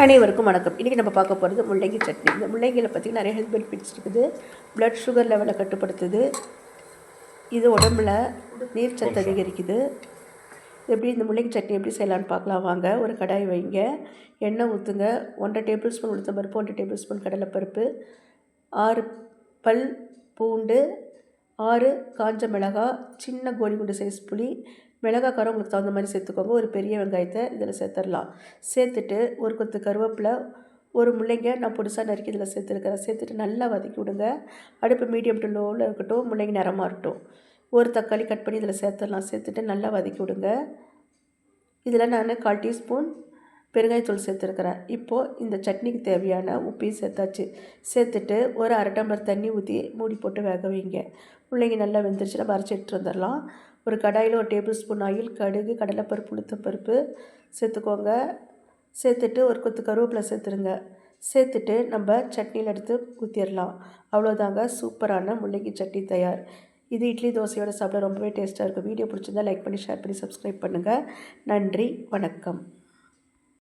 அனைவருக்கும் வணக்கம். இன்றைக்கி நம்ம பார்க்க போகிறது முள்ளங்கி சட்னி. இந்த முள்ளங்கியில் பார்த்திங்கன்னா நிறைய ஹெல்த் பெனிஃபிட்ஸ் இருக்குது. ப்ளட் சுகர் லெவலை கட்டுப்படுத்துது. இது உடம்புல நீர் சத்து அதிகரிக்குது. எப்படி இந்த முள்ளங்கி சட்னி எப்படி செய்யலான்னு பார்க்கலாம். வாங்க ஒரு கடாய் வைங்க. எண்ணெய் ஊற்றுங்க ஒன்றரை டேபிள் ஸ்பூன் உளுத்தம் பருப்பு ஒன்றரை டேபிள் ஸ்பூன் கடலைப்பருப்பு. ஆறு பல் பூண்டு ஆறு காஞ்ச மிளகாய் சின்ன கோழி குண்டு சைஸ் புளி மிளகாய் காரம் உங்களுக்கு தகுந்த மாதிரி சேர்த்துக்கோங்க. ஒரு பெரிய வெங்காயத்தை இதில் சேர்த்துடலாம். சேர்த்துட்டு ஒரு கொத்து கருவேப்பிலை ஒரு முள்ளைங்க நான் புதுசாக நறுக்கி இதில் சேர்த்துருக்கிறேன் சேர்த்துட்டு நல்லா வதக்கி விடுங்க. அடுப்பு மீடியம் டு லோவில் இருக்கட்டும் முள்ளங்கி நிறமாக இருக்கட்டும். ஒரு தக்காளி கட் பண்ணி இதில் சேர்த்துடலாம். சேர்த்துட்டு நல்லா வதக்கி விடுங்க. இதில் நான் கால் டீஸ்பூன் பெருங்காயத்தூள் சேர்த்துருக்குறேன். இப்போது இந்த சட்னிக்கு தேவையான உப்பையும் சேர்த்தாச்சு. சேர்த்துட்டு ஒரு அரை டம்ளர் தண்ணி ஊற்றி மூடி போட்டு வேக வைங்க. பிள்ளைங்க நல்லா வெந்துருச்சுன்னா வரைச்சி எடுத்துகிட்டு வந்துடலாம். ஒரு கடாயில் ஒரு டேபிள் ஸ்பூன் ஆயில் கடுகு கடலைப்பருப்பு உளுத்தப்பருப்பு சேர்த்துக்கோங்க. சேர்த்துட்டு ஒரு கொத்து கருவேப்பிலை சேர்த்துருங்க. சேர்த்துட்டு நம்ம சட்னியில் எடுத்து ஊற்றிடலாம் அவ்வளோதாங்க சூப்பரான முள்ளங்கி சட்னி தயார். இது இட்லி தோசையோட சாப்பிட ரொம்பவே டேஸ்ட்டாக இருக்கும். வீடியோ பிடிச்சிருந்தா லைக் பண்ணி ஷேர் பண்ணி சப்ஸ்கிரைப் பண்ணுங்கள் நன்றி வணக்கம்.